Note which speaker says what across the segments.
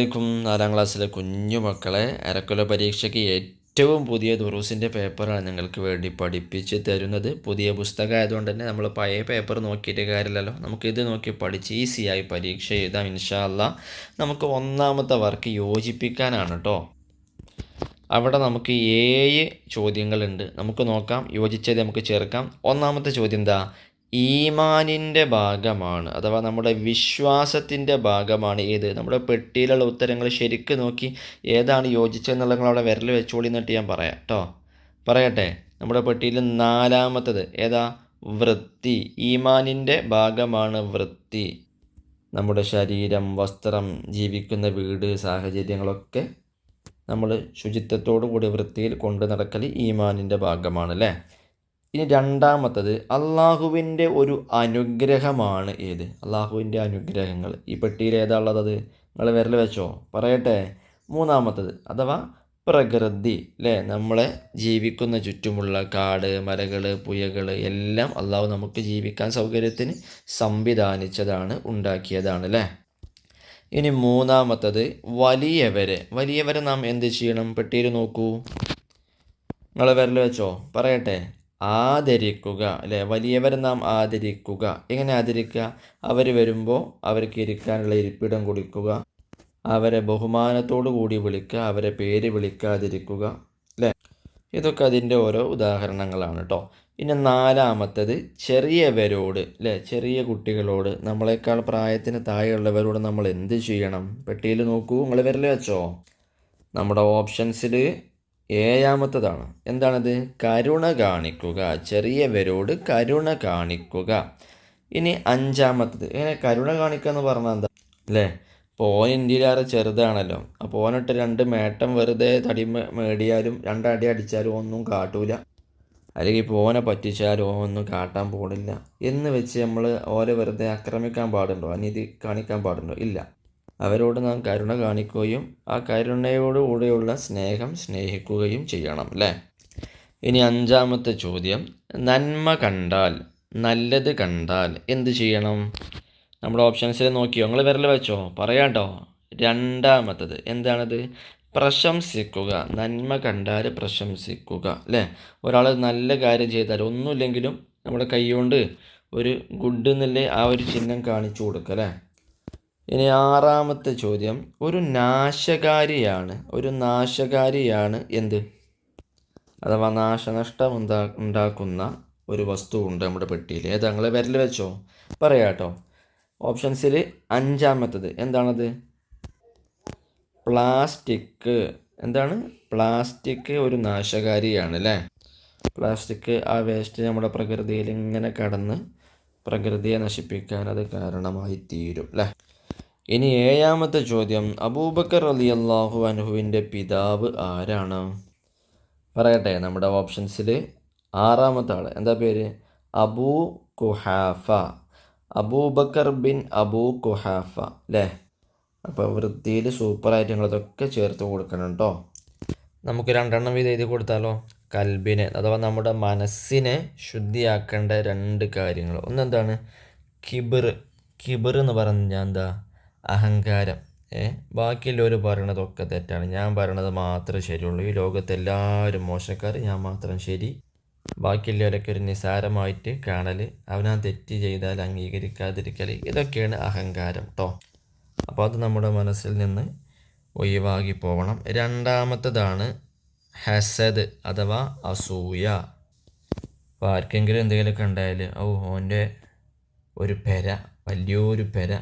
Speaker 1: ും നാലാം ക്ലാസ്സിലെ കുഞ്ഞു മക്കളെ അരക്കൊല പരീക്ഷയ്ക്ക് ഏറ്റവും പുതിയ ദുറൂസിന്റെ പേപ്പറാണ് നിങ്ങൾക്ക് വേണ്ടി പഠിപ്പിച്ച് തരുന്നത്. പുതിയ പുസ്തകം ആയതുകൊണ്ട് തന്നെ നമ്മൾ പഴയ പേപ്പർ നോക്കിയിട്ട് കാര്യമില്ലല്ലോ. നമുക്ക് ഇത് നോക്കി പഠിച്ച് ഈസിയായി പരീക്ഷ എഴുതാം ഇൻഷാല്ല നമുക്ക് ഒന്നാമത്തെ വർക്ക് യോജിപ്പിക്കാനാണ് കേട്ടോ അവിടെ നമുക്ക് ഏഴ് ചോദ്യങ്ങളുണ്ട്. നമുക്ക് നോക്കാം. യോജിച്ചത് നമുക്ക് ചേർക്കാം. ഒന്നാമത്തെ ചോദ്യം എന്താ? ഈമാനിന്റെ ഭാഗമാണ് അഥവാ നമ്മുടെ വിശ്വാസത്തിന്റെ ഭാഗമാണ് ഏത്? നമ്മുടെ പെട്ടിയിലുള്ള ഉത്തരങ്ങൾ ശരിക്ക് നോക്കി ഏതാണ് യോജിച്ചതെന്നുള്ള അവിടെ വിരൽ വെച്ചോളി എന്നിട്ട് ഞാൻ പറയാം കേട്ടോ പറയട്ടെ നമ്മുടെ പെട്ടിയിൽ നാലാമത്തത് ഏതാ? വൃത്തി. ഈമാനിന്റെ ഭാഗമാണ് വൃത്തി. നമ്മുടെ ശരീരം വസ്ത്രം ജീവിക്കുന്ന വീട് സാഹചര്യങ്ങളൊക്കെ നമ്മൾ ശുചിത്വത്തോടു കൂടി വൃത്തിയിൽ കൊണ്ടു നടക്കൽ ഈമാനിന്റെ ഭാഗമാണ് അല്ലേ? ഇനി രണ്ടാമത്തത് അള്ളാഹുവിന്റെ ഒരു അനുഗ്രഹമാണ് ഏത്? അള്ളാഹുവിന്റെ അനുഗ്രഹങ്ങൾ. ഈ പെട്ടിയിൽ ഏതാ ഉള്ളത് അത് നിങ്ങൾ വിരൽ വെച്ചോ. പറയട്ടെ. മൂന്നാമത്തത് അഥവാ പ്രകൃതി അല്ലേ നമ്മളെ ജീവിക്കുന്ന ചുറ്റുമുള്ള കാട് മരകൾ പുയകൾ എല്ലാം അള്ളാഹു നമുക്ക് ജീവിക്കാൻ സൗകര്യത്തിന് സംവിധാനിച്ചതാണ് ഉണ്ടാക്കിയതാണ് അല്ലേ ഇനി മൂന്നാമത്തത് വലിയവരെ. വലിയവരെ നാം എന്ത് ചെയ്യണം? പെട്ടിയിൽ നോക്കൂ. നിങ്ങൾ വിരൽ വെച്ചോ. പറയട്ടെ. ആദരിക്കുക അല്ലേ? വലിയവരെ നാം ആദരിക്കുക. എങ്ങനെ ആദരിക്കുക? അവർ വരുമ്പോൾ അവർക്ക് ഇരിക്കാനുള്ള ഇരിപ്പിടം കൊടുക്കുക അവരെ ബഹുമാനത്തോടു കൂടി വിളിക്കുക അവരെ പേര് വിളിക്കാതിരിക്കുക അല്ലേ? ഇതൊക്കെ അതിന്റെ ഓരോ ഉദാഹരണങ്ങളാണ് കേട്ടോ പിന്നെ നാലാമത്തത് ചെറിയവരോട് അല്ലേ? ചെറിയ കുട്ടികളോട് നമ്മളെക്കാൾ പ്രായത്തിന് താഴെയുള്ളവരോട് നമ്മൾ എന്ത് ചെയ്യണം? പെട്ടിയിൽ നോക്കൂ. നിങ്ങൾ വിരൽ വെച്ചോ. നമ്മുടെ ഓപ്ഷൻസിൽ ഏഴാമത്തതാണ്. എന്താണത്? കരുണ കാണിക്കുക. ചെറിയവരോട് കരുണ കാണിക്കുക. ഇനി അഞ്ചാമത്തത്. ഇങ്ങനെ കരുണ കാണിക്കുക എന്ന് പറഞ്ഞാൽ എന്താ? അല്ലേ? ഇപ്പോൾ ഓൻ ചെറുതാണല്ലോ. അപ്പോൾ ഓനിട്ട് രണ്ട് മേട്ടം വെറുതെ തടി മേടിയാലും രണ്ടടി അടിച്ചാലും ഒന്നും കാട്ടൂല. അല്ലെങ്കിൽ ഇപ്പോൾ ഓനെ പറ്റിച്ചാലും ഒന്നും കാട്ടാൻ പോകുന്നില്ല എന്ന് വെച്ച് നമ്മൾ ഓരെ വെറുതെ ആക്രമിക്കാൻ പാടുണ്ടോ? അനീതി കാണിക്കാൻ പാടുണ്ടോ? ഇല്ല. അവരോട് നാം കരുണ കാണിക്കുകയും ആ കരുണയോടുകൂടെയുള്ള സ്നേഹം സ്നേഹിക്കുകയും ചെയ്യണം അല്ലേ? ഇനി അഞ്ചാമത്തെ ചോദ്യം. നന്മ കണ്ടാൽ നല്ലത് കണ്ടാൽ എന്ത് ചെയ്യണം? നമ്മുടെ ഓപ്ഷൻസിൽ നോക്കിയോ? നിങ്ങൾ വിരൽ വെച്ചോ? പറയാട്ടോ രണ്ടാമത്തത് എന്താണത്? പ്രശംസിക്കുക. നന്മ കണ്ടാൽ പ്രശംസിക്കുക അല്ലേ? ഒരാൾ നല്ല കാര്യം ചെയ്താൽ ഒന്നുമില്ലെങ്കിലും നമ്മുടെ കൈ കൊണ്ട് ഒരു ഗുഡ് എന്നുള്ള ആ ഒരു ചിഹ്നം കാണിച്ചു കൊടുക്കുക അല്ലേ? ഇനി ആറാമത്തെ ചോദ്യം. ഒരു നാശകാരിയാണ്. ഒരു നാശകാരിയാണ് എന്ത്? അഥവാ നാശനഷ്ടം ഉണ്ടാ ഉണ്ടാക്കുന്ന ഒരു വസ്തുവുണ്ട് നമ്മുടെ പെട്ടിയിൽ. ഏതാ നിങ്ങൾ വിരൽ വെച്ചോ? പറയാട്ടോ ഓപ്ഷൻസിൽ അഞ്ചാമത്തത്. എന്താണത്? പ്ലാസ്റ്റിക്. എന്താണ്? പ്ലാസ്റ്റിക് ഒരു നാശകാരിയാണ് അല്ലേ? പ്ലാസ്റ്റിക് ആ വേസ്റ്റ് നമ്മുടെ പ്രകൃതിയിൽ ഇങ്ങനെ കടന്ന് പ്രകൃതിയെ നശിപ്പിക്കാൻ അത് കാരണമായി തീരും അല്ലേ? ഇനി ഏഴാമത്തെ ചോദ്യം. അബൂബക്കർ അലി അള്ളാഹു അനുഹുവിന്റെ പിതാവ് ആരാണ്? പറയട്ടെ നമ്മുടെ ഓപ്ഷൻസിൽ ആറാമത്തെ ആൾ എന്താ പേര്? Abu Quhafa. Abu Bakr bin Abu Quhafa അല്ലേ? അപ്പോൾ വൃത്തിയിൽ സൂപ്പറായിട്ട് നിങ്ങളതൊക്കെ ചേർത്ത് കൊടുക്കണം കേട്ടോ. നമുക്ക് രണ്ടെണ്ണം വീതം എഴുതി കൊടുത്താലോ? കൽബിനെ അഥവാ നമ്മുടെ മനസ്സിനെ ശുദ്ധിയാക്കേണ്ട രണ്ട് കാര്യങ്ങൾ. ഒന്നെന്താണ് കിബിർ. കിബിർ എന്ന് പറഞ്ഞാൽ എന്താ? അഹങ്കാരം. ബാക്കിയുള്ളവർ പറയണതൊക്കെ തെറ്റാണ്. ഞാൻ പറയണത് മാത്രമേ ശരിയുള്ളൂ. ഈ ലോകത്തെല്ലാവരും മോശക്കാർ ഞാൻ മാത്രം ശരി. ബാക്കിയുള്ളവരൊക്കെ ഒരു നിസാരമായിട്ട് കാണൽ അവനാ തെറ്റ് ചെയ്താൽ അംഗീകരിക്കാതിരിക്കൽ ഇതൊക്കെയാണ് അഹങ്കാരം കേട്ടോ അപ്പോൾ അത് നമ്മുടെ മനസ്സിൽ നിന്ന് ഒഴിവാക്കി പോകണം രണ്ടാമത്തതാണ് ഹസദ് അഥവാ അസൂയ. അപ്പോൾ ആർക്കെങ്കിലും എന്തെങ്കിലുമൊക്കെ ഉണ്ടായാൽ ഓ ഓന്റെ ഒരു പെര വലിയൊരു പെര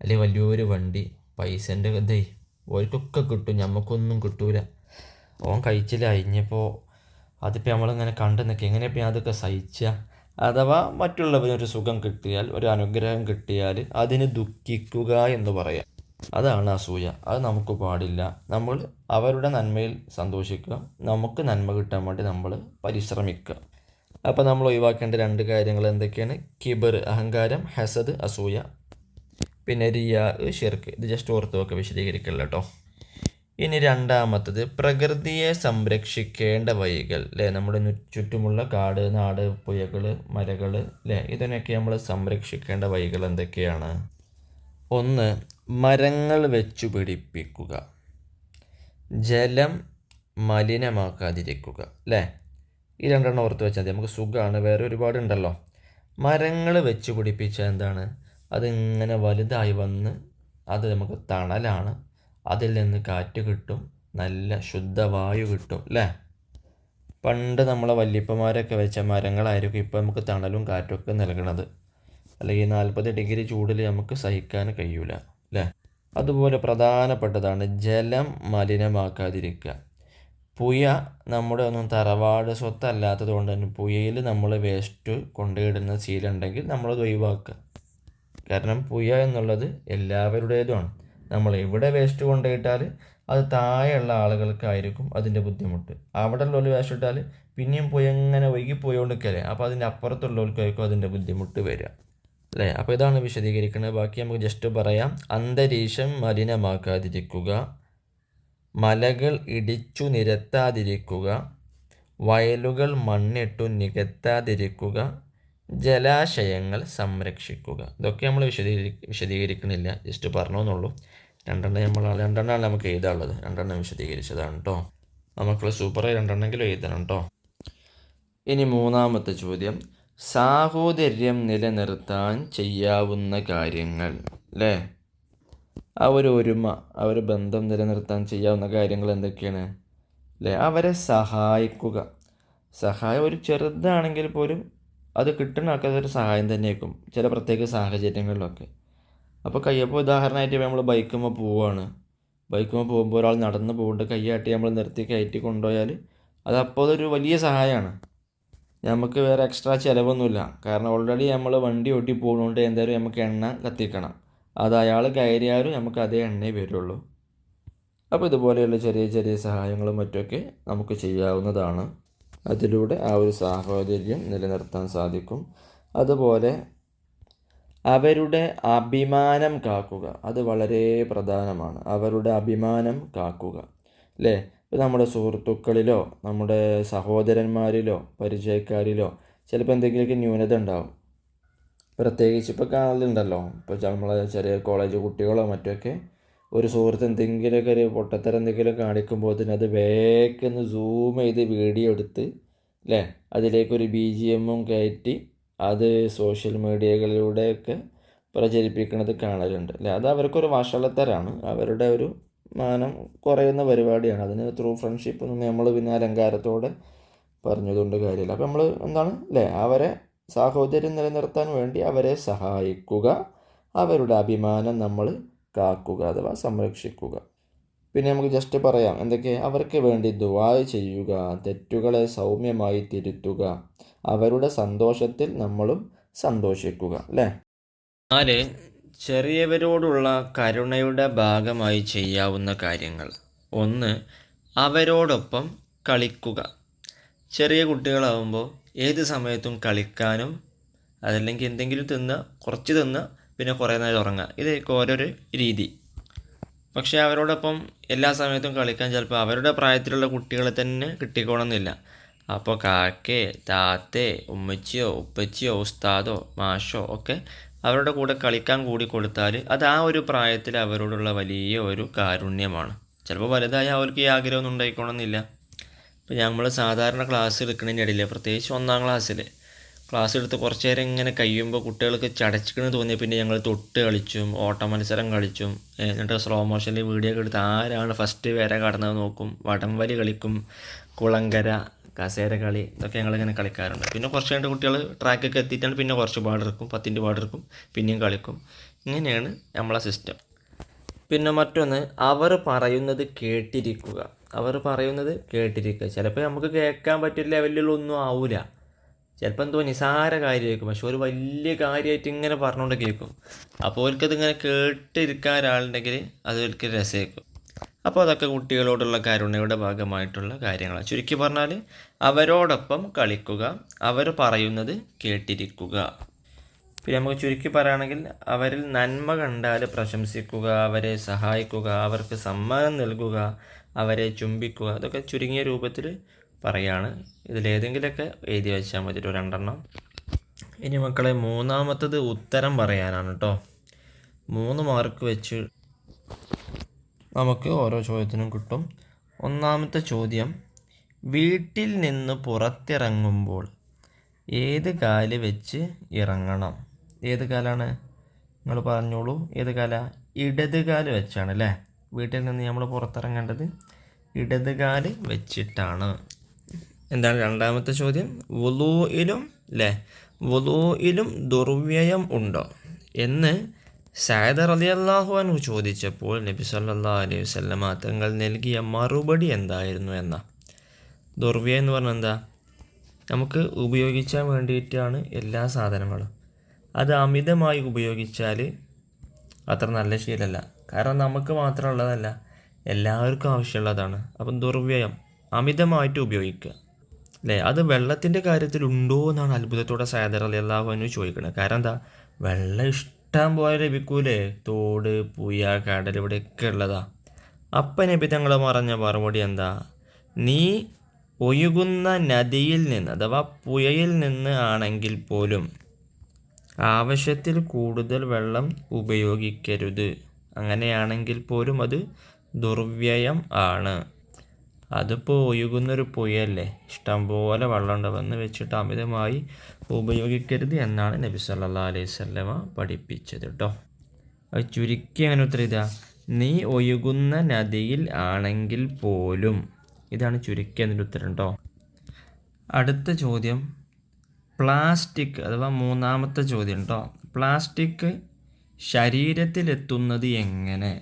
Speaker 1: അല്ലെങ്കിൽ വലിയൊരു വണ്ടി പൈസന്റെ ഇതേ ഓർക്കൊക്കെ കിട്ടും ഞമ്മക്കൊന്നും കിട്ടൂല. ഓൻ കഴിച്ചില്ല അഴിഞ്ഞപ്പോൾ അതിപ്പോൾ നമ്മളിങ്ങനെ കണ്ടു നിൽക്കുക എങ്ങനെയപ്പോൾ അതൊക്കെ സഹിച്ചുക അഥവാ മറ്റുള്ളവരൊരു സുഖം കിട്ടിയാൽ ഒരു അനുഗ്രഹം കിട്ടിയാൽ അതിന് ദുഃഖിക്കുക എന്ന് പറയാം. അതാണ് അസൂയ. അത് നമുക്ക് പാടില്ല. നമ്മൾ അവരുടെ നന്മയിൽ സന്തോഷിക്കുക. നമുക്ക് നന്മ കിട്ടാൻ വേണ്ടി നമ്മൾ പരിശ്രമിക്കുക. അപ്പോൾ നമ്മൾ ഒഴിവാക്കേണ്ട രണ്ട് കാര്യങ്ങൾ എന്തൊക്കെയാണ്? കിബർ അഹങ്കാരം ഹസദ് അസൂയ. പിന്നെ റിയ ഷിർക്ക് ഇത് ജസ്റ്റ് ഓർത്ത് വെക്കുക വിശദീകരിക്കില്ല കേട്ടോ ഇനി രണ്ടാമത്തത് പ്രകൃതിയെ സംരക്ഷിക്കേണ്ട വഴികൾ അല്ലേ നമ്മുടെ ചുറ്റുമുള്ള കാട് നാട് പുഴകൾ മരകൾ അല്ലേ ഇതിനൊക്കെ നമ്മൾ സംരക്ഷിക്കേണ്ട വഴികൾ എന്തൊക്കെയാണ്? ഒന്ന് മരങ്ങൾ വെച്ചു പിടിപ്പിക്കുക. ജലം മലിനമാക്കാതിരിക്കുക അല്ലേ ഈ രണ്ടെണ്ണം ഓർത്ത് വെച്ചാൽ മതി. നമുക്ക് സുഖമാണ് വേറെ ഒരുപാടുണ്ടല്ലോ. മരങ്ങൾ വെച്ചു പിടിപ്പിച്ചാൽ എന്താണ്? അതിങ്ങനെ വലുതായി വന്ന് അത് നമുക്ക് തണലാണ്. അതിൽ നിന്ന് കാറ്റ് കിട്ടും. നല്ല ശുദ്ധവായു കിട്ടും അല്ലേ? പണ്ട് നമ്മളെ വല്യപ്പന്മാരൊക്കെ വെച്ച മരങ്ങളായിരിക്കും ഇപ്പോൾ നമുക്ക് തണലും കാറ്റൊക്കെ നൽകണത്. അല്ലെങ്കിൽ നാൽപ്പത് ഡിഗ്രി ചൂടിൽ നമുക്ക് സഹിക്കാൻ കഴിയൂല അല്ലേ? അതുപോലെ പ്രധാനപ്പെട്ടതാണ് ജലം മലിനമാക്കാതിരിക്കുക. പുയ നമ്മുടെ ഒന്നും തറവാട് സ്വത്തല്ലാത്തത് കൊണ്ട് തന്നെ പുയയിൽ നമ്മൾ വേസ്റ്റ് കൊണ്ടുപോയിടുന്ന ശീലമുണ്ടെങ്കിൽ നമ്മളത് ഒഴിവാക്കുക. കാരണം പുയ എന്നുള്ളത് എല്ലാവരുടേതുമാണ്. നമ്മൾ എവിടെ വേസ്റ്റ് കൊണ്ടുപോയിട്ടാൽ അത് താഴെയുള്ള ആളുകൾക്കായിരിക്കും അതിന്റെ ബുദ്ധിമുട്ട്. അവിടെ ഉള്ളവർ വേസ്റ്റ് ഇട്ടാൽ പിന്നെയും പുയ എങ്ങനെ ഒഴുകി പോയോണ്ടിരിക്കല്ലേ അപ്പോൾ അതിന്റെ അപ്പുറത്തുള്ളവർക്കായിരിക്കും അതിന്റെ ബുദ്ധിമുട്ട് വരിക. അല്ലേ? അപ്പോൾ ഇതാണ് വിശദീകരിക്കുന്നത്. ബാക്കി നമുക്ക് ജസ്റ്റ് പറയാം. അന്തരീക്ഷം മലിനമാക്കാതിരിക്കുക. മലകൾ ഇടിച്ചു നിരത്താതിരിക്കുക. വയലുകൾ മണ്ണിട്ടു നികത്താതിരിക്കുക. ജലാശയങ്ങൾ സംരക്ഷിക്കുക. ഇതൊക്കെ നമ്മൾ വിശദീകരി വിശദീകരിക്കുന്നില്ല. ജസ്റ്റ് പറഞ്ഞു എന്നുള്ളൂ രണ്ടെണ്ണം നമ്മൾ രണ്ടെണ്ണമാണ് നമുക്ക് എഴുതാനുള്ളത്. രണ്ടെണ്ണം വിശദീകരിച്ചതാണ് കേട്ടോ നമുക്കുള്ള സൂപ്പർ രണ്ടെണ്ണെങ്കിലും എഴുതണം കേട്ടോ ഇനി മൂന്നാമത്തെ ചോദ്യം. സാഹോദര്യം നിലനിർത്താൻ ചെയ്യാവുന്ന കാര്യങ്ങൾ അല്ലേ ആ ഒരു ഒരുമ ആ ഒരു ബന്ധം നിലനിർത്താൻ ചെയ്യാവുന്ന കാര്യങ്ങൾ എന്തൊക്കെയാണ് അല്ലേ അവരെ സഹായിക്കുക. സഹായം ഒരു ചെറുതാണെങ്കിൽ പോലും അത് കിട്ടുന്ന ആൾക്കാർ ഒരു സഹായം തന്നെയായിരിക്കും ചില പ്രത്യേക സാഹചര്യങ്ങളിലൊക്കെ. അപ്പോൾ കയ്യപ്പോൾ ഉദാഹരണമായിട്ട് നമ്മൾ ബൈക്കുമ്പോൾ പോവുകയാണ് ബൈക്കുമ്പോൾ പോകുമ്പോൾ ഒരാൾ നടന്ന് പോകുന്നുണ്ട് കൈയാട്ടി നമ്മൾ നിർത്തി കയറ്റി കൊണ്ടുപോയാൽ അത് അപ്പോൾ അതൊരു വലിയ സഹായമാണ്. നമുക്ക് വേറെ എക്സ്ട്രാ ചിലവൊന്നുമില്ല. കാരണം ഓൾറെഡി നമ്മൾ വണ്ടി ഓട്ടി പോകുന്നതുകൊണ്ട് എന്തായാലും നമുക്ക് എണ്ണ കത്തിക്കണം. അത് അയാൾ കയറിയാലും നമുക്ക് അതേ എണ്ണയേ വരുള്ളൂ. അപ്പോൾ ഇതുപോലെയുള്ള ചെറിയ ചെറിയ സഹായങ്ങളും മറ്റുമൊക്കെ നമുക്ക് ചെയ്യാവുന്നതാണ്. അതിലൂടെ ആ ഒരു സാഹോദര്യം നിലനിർത്താൻ സാധിക്കും. അതുപോലെ അവരുടെ അഭിമാനം കാക്കുക അത് വളരെ പ്രധാനമാണ്. അവരുടെ അഭിമാനം കാക്കുക അല്ലേ? ഇപ്പോൾ നമ്മുടെ സുഹൃത്തുക്കളിലോ നമ്മുടെ സഹോദരന്മാരിലോ പരിചയക്കാരിലോ ചിലപ്പോൾ എന്തെങ്കിലുമൊക്കെ ന്യൂനത ഉണ്ടാവും. പ്രത്യേകിച്ച് ഇപ്പോൾ കാണലുണ്ടല്ലോ. ഇപ്പോൾ നമ്മളെ ചെറിയ കോളേജ് കുട്ടികളോ മറ്റൊക്കെ ഒരു സുഹൃത്ത് എന്തെങ്കിലുമൊക്കെ ഒരു പൊട്ടത്തരം എന്തെങ്കിലും കാണിക്കുമ്പോൾ തന്നെ അത് വേഗം സൂം ചെയ്ത് വീഡിയോ എടുത്ത് അല്ലേ അതിലേക്കൊരു ബി ജി എമ്മും കയറ്റി അത് സോഷ്യൽ മീഡിയകളിലൂടെയൊക്കെ പ്രചരിപ്പിക്കുന്നത് കാണലുണ്ട് അല്ലേ അത് അവർക്കൊരു വഷളത്തരാണ്. അവരുടെ ഒരു മാനം കുറയുന്ന പരിപാടിയാണ്. അതിന് ത്രൂ ഫ്രണ്ട്ഷിപ്പ് നമ്മൾ പിന്നെ അലങ്കാരത്തോടെ പറഞ്ഞതുകൊണ്ട് കാര്യമില്ല. അപ്പോൾ നമ്മൾ എന്താണ് അല്ലേ അവരെ സാഹോദര്യം നിലനിർത്താൻ വേണ്ടി അവരെ സഹായിക്കുക. അവരുടെ അഭിമാനം നമ്മൾ കാക്കുക അഥവാ സംരക്ഷിക്കുക. പിന്നെ നമുക്ക് ജസ്റ്റ് പറയാം എന്തൊക്കെ? അവർക്ക് വേണ്ടി ദുവാ ചെയ്യുക തെറ്റുകളെ സൗമ്യമായി തിരുത്തുക അവരുടെ സന്തോഷത്തിൽ നമ്മളും സന്തോഷിക്കുക അല്ലേ? നാല് ചെറിയവരോടുള്ള കരുണയുടെ ഭാഗമായി ചെയ്യാവുന്ന കാര്യങ്ങൾ. ഒന്ന് അവരോടൊപ്പം കളിക്കുക. ചെറിയ കുട്ടികളാവുമ്പോൾ ഏത് സമയത്തും കളിക്കാനും അതല്ലെങ്കിൽ എന്തെങ്കിലും തിന്ന് കുറച്ച് തിന്നുക പിന്നെ കുറേ നേരം ഉറങ്ങുക. ഇതൊക്കെ ഓരോരു രീതി. പക്ഷേ അവരോടൊപ്പം എല്ലാ സമയത്തും കളിക്കാൻ ചിലപ്പോൾ അവരുടെ പ്രായത്തിലുള്ള കുട്ടികളെ തന്നെ കിട്ടിക്കോണമെന്നില്ല അപ്പോൾ കാക്കേ താത്തേ ഉമ്മച്ചിയോ ഉപ്പച്ചിയോ ഉസ്താദോ മാഷോ ഒക്കെ അവരുടെ കൂടെ കളിക്കാൻ കൂടി കൊടുത്താൽ അത് ആ ഒരു പ്രായത്തിൽ അവരോടുള്ള വലിയ ഒരു കാരുണ്യമാണ്. ചിലപ്പോൾ വലുതായ അവർക്ക് ഈ ആഗ്രഹമൊന്നും ഉണ്ടായിക്കോണമെന്നില്ല ഇപ്പോൾ നമ്മൾ സാധാരണ ക്ലാസ് എടുക്കുന്നതിന്റെ ഇടയിൽ പ്രത്യേകിച്ച് ഒന്നാം ക്ലാസ്സിൽ ക്ലാസ് എടുത്ത് കുറച്ച് നേരം ഇങ്ങനെ കഴിയുമ്പോൾ കുട്ടികൾക്ക് ചടച്ചിക്കണെന്ന് തോന്നിയ പിന്നെ ഞങ്ങൾ തൊട്ട് കളിച്ചും ഓട്ട മത്സരം കളിച്ചും എന്നിട്ട് സ്ലോ മോഷനിൽ വീഡിയോ ഒക്കെ എടുത്ത് ആരാണ് ഫസ്റ്റ് വരെ കടന്നത് നോക്കും വടംവലി കളിക്കും കുളങ്കര കസേര കളി ഇതൊക്കെ ഞങ്ങളിങ്ങനെ കളിക്കാറുണ്ട്. പിന്നെ കുറച്ച് കഴിഞ്ഞിട്ട് കുട്ടികൾ ട്രാക്കൊക്കെ എത്തിയിട്ടാണ് പിന്നെ കുറച്ച് പാടെടുക്കും പത്തിന്റെ പാടെടുക്കും പിന്നെയും കളിക്കും. ഇങ്ങനെയാണ് നമ്മളെ സിസ്റ്റം പിന്നെ മറ്റൊന്ന് അവർ പറയുന്നത് കേട്ടിരിക്കുക. അവർ പറയുന്നത് കേട്ടിരിക്കുക. ചിലപ്പോൾ നമുക്ക് കേൾക്കാൻ പറ്റിയ ലെവലിലൊന്നും ആവില്ല ചിലപ്പോൾ എന്തോ നിസാര കാര്യമായിരിക്കും പക്ഷെ ഒരു വലിയ കാര്യമായിട്ട് ഇങ്ങനെ പറഞ്ഞുകൊണ്ട് കേൾക്കും. അപ്പോൾ അവർക്കത് ഇങ്ങനെ കേട്ടിരിക്കാൻ ഒരാളുണ്ടെങ്കിൽ അത് അവർക്ക് രസമായിരിക്കും. അപ്പോൾ അതൊക്കെ കുട്ടികളോടുള്ള കരുണയുടെ ഭാഗമായിട്ടുള്ള കാര്യങ്ങളാണ്. ചുരുക്കി പറഞ്ഞാൽ അവരോടൊപ്പം കളിക്കുക അവർ പറയുന്നത് കേട്ടിരിക്കുക. പിന്നെ നമുക്ക് ചുരുക്കി പറയുകയാണെങ്കിൽ അവരിൽ നന്മ കണ്ടാൽ പ്രശംസിക്കുക അവരെ സഹായിക്കുക അവർക്ക് സമ്മാനം നൽകുക അവരെ ചുംബിക്കുക. അതൊക്കെ ചുരുങ്ങിയ രൂപത്തിൽ പറയാണ്. ഇതിലേതെങ്കിലുമൊക്കെ എഴുതി വെച്ചാൽ മതി ഒരു രണ്ടെണ്ണം. ഇനി മക്കളെ മൂന്നാമത്തത് ഉത്തരം പറയാനാണ് കേട്ടോ മൂന്ന് മാർക്ക് വെച്ച് നമുക്ക് ഓരോ ചോദ്യത്തിനും കിട്ടും. ഒന്നാമത്തെ ചോദ്യം വീട്ടിൽ നിന്ന് പുറത്തിറങ്ങുമ്പോൾ ഏത് കാൽ വെച്ച് ഇറങ്ങണം? ഏത് കാലാണ്? നിങ്ങൾ പറഞ്ഞോളൂ. ഏത് കാല? ഇടത് കാൽ വെച്ചാണ് അല്ലേ വീട്ടിൽ നിന്ന് നമ്മൾ പുറത്തിറങ്ങേണ്ടത് ഇടത് കാൽ വെച്ചിട്ടാണ്. എന്താണ് രണ്ടാമത്തെ ചോദ്യം? വുലൂയിലും അല്ലേ വുലൂയിലും ദുർവ്യയം ഉണ്ടോ? എന്ന് സായദർ അലി അള്ളാഹു അനു ചോദിച്ചപ്പോൾ നബി സല്ലാ അലൈഹി വസ്ലമ തങ്ങൾ നൽകിയ മറുപടി എന്തായിരുന്നു എന്ന? ദുർവ്യയം എന്ന് പറഞ്ഞാൽ എന്താ? നമുക്ക് ഉപയോഗിക്കാൻ വേണ്ടിയിട്ടാണ് എല്ലാ സാധനങ്ങളും. അത് അമിതമായി ഉപയോഗിച്ചാൽ അത്ര നല്ല ശീലമല്ല കാരണം നമുക്ക് മാത്രമുള്ളതല്ല എല്ലാവർക്കും ആവശ്യമുള്ളതാണ്. അപ്പം ദുർവ്യയം അമിതമായിട്ട് ഉപയോഗിക്കുക. അല്ലേ അത് വെള്ളത്തിന്റെ കാര്യത്തിൽ ഉണ്ടോ എന്നാണ് അത്ഭുതത്തോടെ സാദർ അലി അള്ളാഹുവിനു ചോദിക്കുന്നത് കാരണം എന്താ? വെള്ളം ഇഷ്ടം പോലെ ലഭിക്കൂലേ? തോട് പുയ കടൽ ഇവിടെയൊക്കെ ഉള്ളതാ. അപ്പം നബി തങ്ങൾ പറഞ്ഞ മറുപടി എന്താ? നീ ഒഴുകുന്ന നദിയിൽ നിന്ന് അഥവാ പുയയിൽ നിന്ന് ആണെങ്കിൽ പോലും ആവശ്യത്തിൽ കൂടുതൽ വെള്ളം ഉപയോഗിക്കരുത്. അങ്ങനെയാണെങ്കിൽ പോലും അത് ദുർവ്യയം ആണ്. അതിപ്പോൾ ഒഴുകുന്നൊരു പുഴയല്ലേ? ഇഷ്ടംപോലെ വെള്ളം ഉണ്ടാവുമെന്ന് വെച്ചിട്ട് അമിതമായി ഉപയോഗിക്കരുത് എന്നാണ് നബി സല്ലാ അലൈഹി സ്വല്ലമ പഠിപ്പിച്ചത് കേട്ടോ അത് ചുരുക്കി അങ്ങനെ ഉത്തരം ഇതാ നീ ഒഴുകുന്ന നദിയിൽ ആണെങ്കിൽ പോലും. ഇതാണ് ചുരുക്കി അതിന്റെ ഉത്തരം കേട്ടോ അടുത്ത ചോദ്യം. പ്ലാസ്റ്റിക് അഥവാ മൂന്നാമത്തെ ചോദ്യം കേട്ടോ പ്ലാസ്റ്റിക് ശരീരത്തിലെത്തുന്നത് എങ്ങനെ?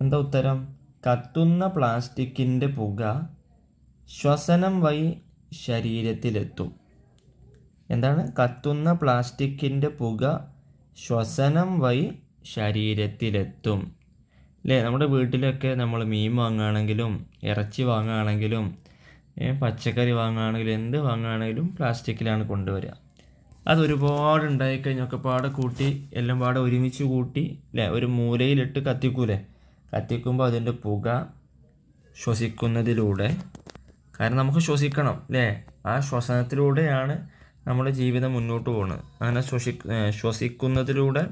Speaker 1: എന്താ ഉത്തരം? കത്തുന്ന പ്ലാസ്റ്റിക്കിന്റെ പുക ശ്വസനം വഴി ശരീരത്തിലെത്തും. എന്താണ്? കത്തുന്ന പ്ലാസ്റ്റിക്കിന്റെ പുക ശ്വസനം വഴി ശരീരത്തിലെത്തും. അല്ലേ നമ്മുടെ വീട്ടിലൊക്കെ നമ്മൾ മീൻ വാങ്ങുകയാണെങ്കിലും ഇറച്ചി വാങ്ങുകയാണെങ്കിലും പച്ചക്കറി വാങ്ങുകയാണെങ്കിലും എന്ത് വാങ്ങുകയാണെങ്കിലും പ്ലാസ്റ്റിക്കിലാണ് കൊണ്ടുവരിക. അത് ഒരുപാട് ഉണ്ടായിക്കഴിഞ്ഞൊക്കെ പാടെ കൂട്ടി എല്ലാം പാടെ ഒരുമിച്ച് കൂട്ടി അല്ലേ ഒരു മൂലയിലിട്ട് കത്തിക്കൂലേ? കത്തിക്കുമ്പോൾ അതിന്റെ പുക ശ്വസിക്കുന്നതിലൂടെ കാരണം നമുക്ക് ശ്വസിക്കണം അല്ലേ ആ ശ്വസനത്തിലൂടെയാണ് നമ്മുടെ ജീവിതം മുന്നോട്ട് പോകുന്നത് അങ്ങനെ ശ്വസി ശ്വസിക്കുന്നതിലൂടെ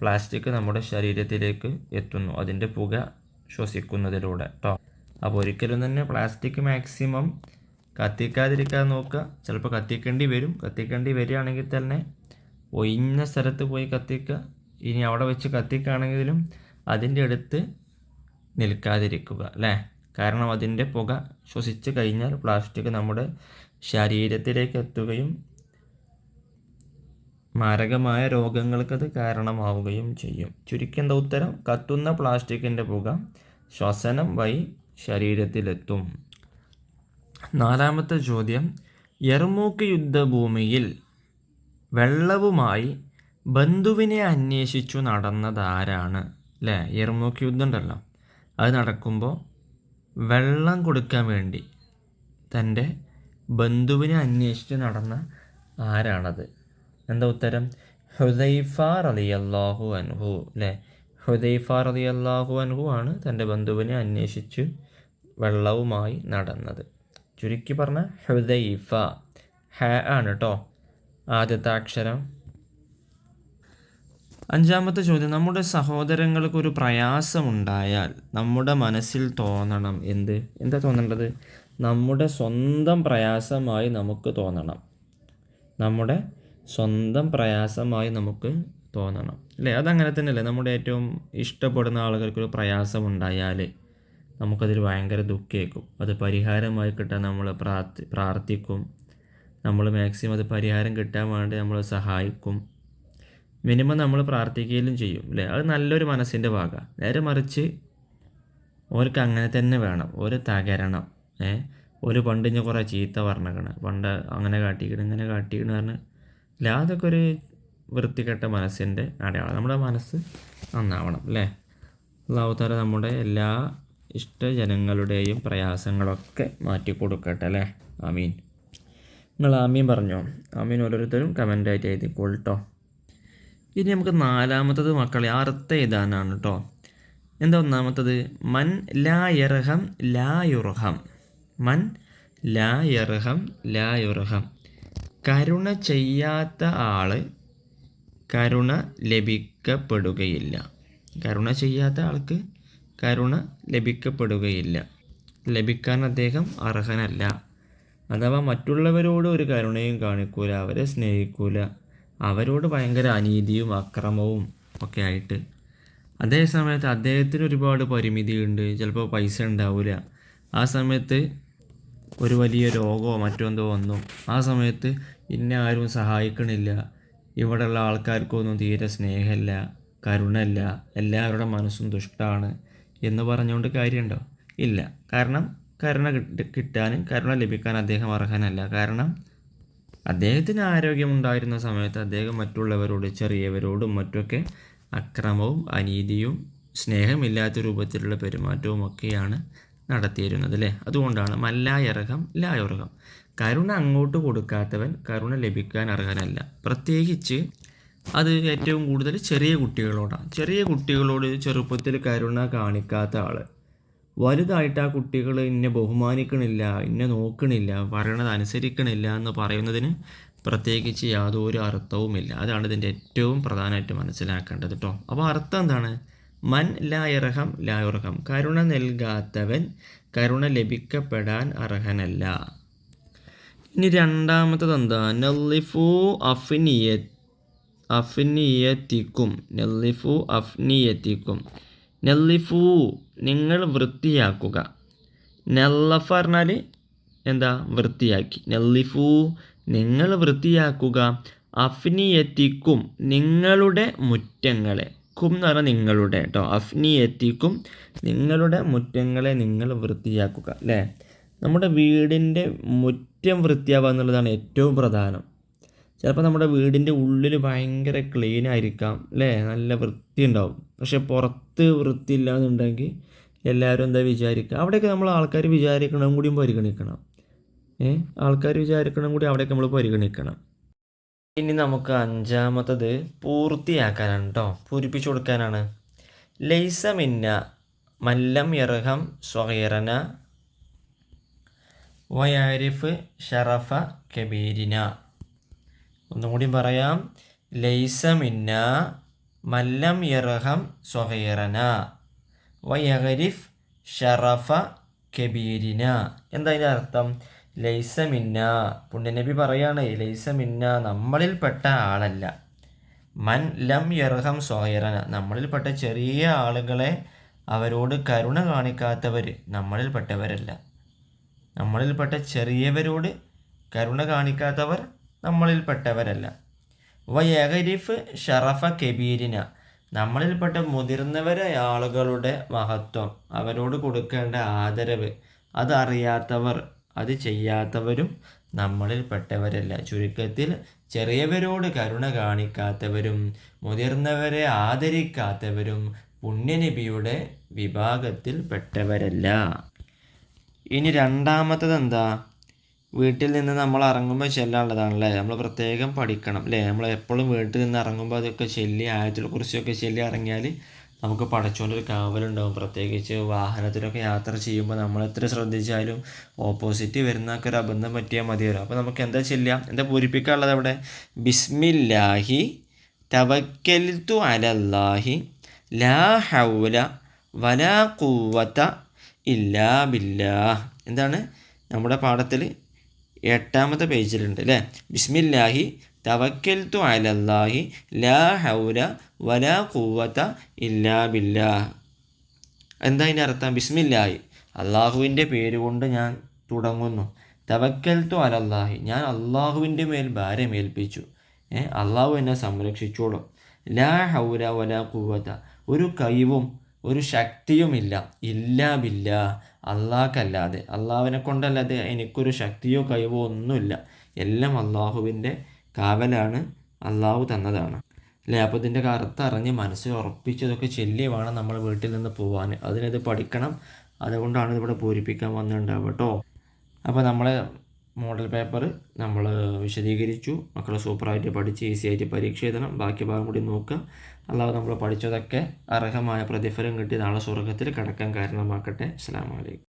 Speaker 1: പ്ലാസ്റ്റിക് നമ്മുടെ ശരീരത്തിലേക്ക് എത്തുന്നു അതിന്റെ പുക ശ്വസിക്കുന്നതിലൂടെ കേട്ടോ അപ്പോൾ ഒരിക്കലും തന്നെ പ്ലാസ്റ്റിക് മാക്സിമം കത്തിക്കാതിരിക്കാൻ നോക്കുക. ചിലപ്പോൾ കത്തിക്കേണ്ടി വരും. കത്തിക്കേണ്ടി വരികയാണെങ്കിൽ തന്നെ ഒഴിഞ്ഞ സ്ഥലത്ത് പോയി കത്തിക്കുക. ഇനി അവിടെ വെച്ച് കത്തിക്കുകയാണെങ്കിലും അതിന്റെ അടുത്ത് നിൽക്കാതിരിക്കുക അല്ലേ? കാരണം അതിന്റെ പുക ശ്വസിച്ച് കഴിഞ്ഞാൽ പ്ലാസ്റ്റിക് നമ്മുടെ ശരീരത്തിലേക്ക് എത്തുകയും മാരകമായ രോഗങ്ങൾക്കത് കാരണമാവുകയും ചെയ്യും. ചുരുക്കേണ്ട ഉത്തരം? കത്തുന്ന പ്ലാസ്റ്റിക്കിന്റെ പുക ശ്വസനം വഴി ശരീരത്തിലെത്തും. നാലാമത്തെ ചോദ്യം. യർമൂക്ക് യുദ്ധഭൂമിയിൽ വെള്ളവുമായി ബന്ധുവിനെ അന്വേഷിച്ചു നടന്നതാരാണ്? അല്ലേ? യർമൂക്ക് യുദ്ധം ഉണ്ടല്ലോ. അത് നടക്കുമ്പോൾ വെള്ളം കൊടുക്കാൻ വേണ്ടി തന്റെ ബന്ധുവിനെ അന്വേഷിച്ച് നടന്ന ആരാണത്? എന്താ ഉത്തരം? ഹുദൈഫ റലി അള്ളാഹു അൻഹു അല്ലേ? ഹുദൈഫ റലി അള്ളാഹു അൻഹു ആണ് തന്റെ ബന്ധുവിനെ അന്വേഷിച്ച് വെള്ളവുമായി നടന്നത്. ചുരുക്കി പറഞ്ഞ ഹുദൈഫ ഹ ആണ് കേട്ടോ ആദ്യത്തെ അക്ഷരം. അഞ്ചാമത്തെ ചോദ്യം നമ്മുടെ സഹോദരങ്ങൾക്ക് ഒരു പ്രയാസമുണ്ടായാൽ നമ്മുടെ മനസ്സിൽ തോന്നണം. എന്ത്? എന്താ തോന്നേണ്ടത്? നമ്മുടെ സ്വന്തം പ്രയാസമായി നമുക്ക് തോന്നണം. നമ്മുടെ സ്വന്തം പ്രയാസമായി നമുക്ക് തോന്നണം. അല്ലേ? അതങ്ങനെ തന്നെയല്ലേ? നമ്മുടെ ഏറ്റവും ഇഷ്ടപ്പെടുന്ന ആളുകൾക്കൊരു പ്രയാസമുണ്ടായാൽ നമുക്കതിൽ ഭയങ്കര ദുഃഖേക്കും. അത് പരിഹാരമായി കിട്ടാൻ നമ്മൾ പ്രാർത്ഥി പ്രാർത്ഥിക്കും. നമ്മൾ മാക്സിമം അത് പരിഹാരം കിട്ടാൻ വേണ്ടി നമ്മൾ സഹായിക്കും. മിനിമം നമ്മൾ പ്രാർത്ഥിക്കുകയും ചെയ്യും അല്ലേ? അത് നല്ലൊരു മനസ്സിന്റെ ഭാഗമാണ് നേരെ മറിച്ച് ഓർക്ക് അങ്ങനെ തന്നെ വേണം. ഒരു തകരണം ഏ? ഒരു പണ്ട് കുറേ ചീത്ത പറഞ്ഞേക്കണ്. പണ്ട് അങ്ങനെ കാട്ടിക്കണം ഇങ്ങനെ കാട്ടിക്കണം പറഞ്ഞ് അല്ല? അതൊക്കെ ഒരു വൃത്തികെട്ട മനസ്സിന്റെ അടയാളം. നമ്മുടെ മനസ്സ് നന്നാവണം അല്ലേ? അള്ളാഹുത്താല നമ്മുടെ എല്ലാ ഇഷ്ടജനങ്ങളുടെയും പ്രയാസങ്ങളൊക്കെ മാറ്റി കൊടുക്കട്ടെ അല്ലേ? ആമീൻ. നിങ്ങൾ ആമീൻ പറഞ്ഞോ? ആമീൻ ഓരോരുത്തരും കമന്റായിട്ട് എഴുതിക്കോളട്ടോ. ഇനി നമുക്ക് നാലാമത്തത് മക്കളെ അർത്ഥ എഴുതാനാണ് കേട്ടോ എന്താ ഒന്നാമത്തത്? മൻ ലായർഹം ലായുർഹം മൻ ലായർഹം ലായുർഹം കരുണ ചെയ്യാത്ത ആൾ കരുണ ലഭിക്കപ്പെടുകയില്ല. കരുണ ചെയ്യാത്ത ആൾക്ക് കരുണ ലഭിക്കപ്പെടുകയില്ല. ലഭിക്കാൻ അദ്ദേഹം അർഹനല്ല. അഥവാ മറ്റുള്ളവരോട് ഒരു കരുണയും കാണിക്കൂല അവരെ സ്നേഹിക്കൂല അവരോട് ഭയങ്കര അനീതിയും അക്രമവും ഒക്കെ ആയിട്ട്. അതേ സമയത്ത് അദ്ദേഹത്തിന് ഒരുപാട് പരിമിതിയുണ്ട്. ചിലപ്പോൾ പൈസ ഉണ്ടാവില്ല ആ സമയത്ത് ഒരു വലിയ രോഗമോ മറ്റെന്തോ വന്നു. ആ സമയത്ത് ഇന്നെ ആരും സഹായിക്കണില്ല. ഇവിടെയുള്ള ആൾക്കാർക്കൊന്നും തീരെ സ്നേഹമില്ല കരുണയില്ല. എല്ലാവരുടെ മനസ്സും ദുഷ്ടാണ് എന്ന് പറഞ്ഞുകൊണ്ട് കാര്യമുണ്ടോ? ഇല്ല. കാരണം കരുണ കിട്ടാനും കരുണ ലഭിക്കാൻ അദ്ദേഹം അർഹനല്ല. കാരണം അദ്ദേഹത്തിന് ആരോഗ്യമുണ്ടായിരുന്ന സമയത്ത് അദ്ദേഹം മറ്റുള്ളവരോട് ചെറിയവരോടും മറ്റൊക്കെ അക്രമവും അനീതിയും സ്നേഹമില്ലാത്ത രൂപത്തിലുള്ള പെരുമാറ്റവും ഒക്കെയാണ് നടത്തിയിരുന്നത് അല്ലേ? അതുകൊണ്ടാണ് മല്ലായർഹം ലായർഹം. കരുണ അങ്ങോട്ട് കൊടുക്കാത്തവൻ കരുണ ലഭിക്കാൻ അർഹനല്ല. പ്രത്യേകിച്ച് അത് ഏറ്റവും കൂടുതൽ ചെറിയ കുട്ടികളോടാണ് ചെറിയ കുട്ടികളോട് ചെറുപ്പത്തിൽ കരുണ കാണിക്കാത്ത ആൾ വലുതായിട്ട് ആ കുട്ടികൾ ഇന്നെ ബഹുമാനിക്കണില്ല ഇന്നെ നോക്കണില്ല പറയണത് അനുസരിക്കണില്ല എന്ന് പറയുന്നതിന് പ്രത്യേകിച്ച് യാതൊരു അർത്ഥവുമില്ല. അതാണ് ഇതിന്റെ ഏറ്റവും പ്രധാനമായിട്ട് മനസ്സിലാക്കേണ്ടത് കേട്ടോ അപ്പോൾ അർത്ഥം എന്താണ്? മൻ ലായർഹം ലായർഹം കരുണ നൽകാത്തവൻ കരുണ ലഭിക്കപ്പെടാൻ അർഹനല്ല. ഇനി രണ്ടാമത്തത് എന്താ? നല്ലിഫു അഫിനിയ അഫിനിയത്തിക്കും. നല്ലിഫു അഫ്നിയത്തിക്കും. നെല്ലിഫു നിങ്ങൾ വൃത്തിയാക്കുക. നെല്ലഫ പറഞ്ഞാൽ എന്താ? വൃത്തിയാക്കി. നെല്ലിഫു നിങ്ങൾ വൃത്തിയാക്കുക. അഫ്നിയത്തിക്കും നിങ്ങളുടെ മുറ്റങ്ങളെ. കും എന്ന് പറഞ്ഞാൽ നിങ്ങളുടെ കേട്ടോ അഫ്നിയത്തിക്കും നിങ്ങളുടെ മുറ്റങ്ങളെ നിങ്ങൾ വൃത്തിയാക്കുക അല്ലേ? നമ്മുടെ വീടിന്റെ മുറ്റം വൃത്തിയാവുക എന്നുള്ളതാണ് ഏറ്റവും പ്രധാനം. ചിലപ്പോൾ നമ്മുടെ വീടിന്റെ ഉള്ളിൽ ഭയങ്കര ക്ലീൻ ആയിരിക്കാം അല്ലേ നല്ല വൃത്തി ഉണ്ടാവും പക്ഷെ പുറത്ത് വൃത്തിയില്ല എന്നുണ്ടെങ്കിൽ എല്ലാവരും എന്താ വിചാരിക്കുക അവിടെയൊക്കെ നമ്മൾ ആൾക്കാർ വിചാരിക്കണം കൂടിയും പരിഗണിക്കണം. ഏ? ആൾക്കാർ വിചാരിക്കണം കൂടി അവിടെയൊക്കെ നമ്മൾ പരിഗണിക്കണം. ഇനി നമുക്ക് അഞ്ചാമത്തത് പൂർത്തിയാക്കാനാണ് കേട്ടോ പൂരിപ്പിച്ചു കൊടുക്കാനാണ്. ലൈസ മിന്ന മല്ലം ഇറഹം സ്വഹീറന വയാരിഫ് ഷറഫ കബീരിന. ഒന്നും കൂടി പറയാം. ലൈസ മിന്ന മല്ലം യർഹം സൊഹൈറന വയഹരിഫ് ഷറഫ കബീരിന. എന്താ അതിന്റെ അർത്ഥം? ലൈസ മിന്ന. പുണ്യനബി പറയാണ് ലൈസ മിന്ന നമ്മളിൽപ്പെട്ട ആളല്ല. മൻ ലം യർഹം സ്വഹീറന. നമ്മളിൽപ്പെട്ട ചെറിയ ആളുകളെ അവരോട് കരുണ കാണിക്കാത്തവർ നമ്മളിൽപ്പെട്ടവരല്ല. നമ്മളിൽപ്പെട്ട ചെറിയവരോട് കരുണ കാണിക്കാത്തവർ നമ്മളിൽപ്പെട്ടവരല്ല. വയഗരിഫ് ഷറഫ കബീരിന. നമ്മളിൽപ്പെട്ട മുതിർന്നവരായ ആളുകളുടെ മഹത്വം. അവരോട് കൊടുക്കേണ്ട ആദരവ്. അതറിയാത്തവർ അത് ചെയ്യാത്തവരും നമ്മളിൽപ്പെട്ടവരല്ല. ചുരുക്കത്തിൽ ചെറിയവരോട് കരുണ കാണിക്കാത്തവരും മുതിർന്നവരെ ആദരിക്കാത്തവരും പുണ്യനബിയുടെ വിഭാഗത്തിൽപ്പെട്ടവരല്ല. ഇനി രണ്ടാമത്തത് എന്താ വീട്ടിൽ നിന്ന് നമ്മൾ ഇറങ്ങുമ്പോൾ ചെല്ലാനുള്ളതാണല്ലേ? നമ്മൾ പ്രത്യേകം പഠിക്കണം അല്ലേ? നമ്മൾ എപ്പോഴും വീട്ടിൽ നിന്ന് ഇറങ്ങുമ്പോൾ അതൊക്കെ ചെല്ലി ആയത്തിൽ കുറിച്ചൊക്കെ ചെല്ലി ഇറങ്ങിയാൽ നമുക്ക് പഠിച്ചുകൊണ്ടൊരു കാവലുണ്ടാവും. പ്രത്യേകിച്ച് വാഹനത്തിലൊക്കെ യാത്ര ചെയ്യുമ്പോൾ നമ്മൾ എത്ര ശ്രദ്ധിച്ചാലും ഓപ്പോസിറ്റ് വരുന്നൊക്കെ ഒരു അബന്ധം പറ്റിയാൽ മതിയല്ലോ. അപ്പോൾ നമുക്ക് എന്താ ചെല്ലുക? എന്താ പൂരിപ്പിക്കാനുള്ളത് അവിടെ? ബിസ്മില്ലാഹി തവക്കൽത്തു അലല്ലാഹി ലാ ഹൗല വലാ കൂവത്ത ഇല്ലാ ബില്ലാ എന്താണ്? നമ്മുടെ പാഠത്തിൽ എട്ടാമത്തെ പേജിലുണ്ട് അല്ലേ ബിസ്മില്ലാഹി തവക്കൽത്തു അലല്ലാഹി ലാ ഹൗല വലാ കൂവത്ത ഇല്ലാ ബില്ലാ എന്താ അതിന്റെ അർത്ഥം? ബിസ്മില്ലാഹി. അള്ളാഹുവിന്റെ പേര് കൊണ്ട് ഞാൻ തുടങ്ങുന്നു. തവക്കൽത്തു അലല്ലാഹി. ഞാൻ അള്ളാഹുവിന്റെ മേൽ ഭാരമേൽപ്പിച്ചു ഏഹ് അള്ളാഹു എന്നെ സംരക്ഷിച്ചോളും. ലാ ഹൗല വലാ കൂവത്ത ഒരു കഴിവും ഒരു ശക്തിയുമില്ല. ഇല്ലാ ബില്ല അള്ളാഹ്ക്കല്ലാതെ. അള്ളാഹുവിനെ കൊണ്ടല്ലാതെ എനിക്കൊരു ശക്തിയോ കഴിവോ ഒന്നുമില്ല. എല്ലാം അള്ളാഹുവിന്റെ കാവലാണ്. അള്ളാഹു തന്നതാണ്. അല്ലേ? അപ്പോൾ ഇതിന്റെ അറിഞ്ഞ് മനസ്സിൽ ഉറപ്പിച്ചതൊക്കെ ചെല്ലി വേണം നമ്മൾ വീട്ടിൽ നിന്ന് പോകാൻ അതിനത് പഠിക്കണം. അതുകൊണ്ടാണ് ഇവിടെ പൂരിപ്പിക്കാൻ വന്നിട്ടുണ്ടാവുക കേട്ടോ. അപ്പോൾ നമ്മളെ മോഡൽ പേപ്പർ നമ്മൾ വിശദീകരിച്ചു. മക്കളെ സൂപ്പറായിട്ട് പഠിച്ച് ഈസി ആയിട്ട് പരീക്ഷ എഴുതണം ബാക്കി ഭാഗം കൂടി നോക്കുക അല്ലാതെ നമ്മൾ പഠിച്ചതൊക്കെ അർഹമായ പ്രതിഫലം കിട്ടി നാളെ സ്വർഗത്തിൽ കടക്കാൻ കാരണമാക്കട്ടെ. അസ്സാം വലൈക്കും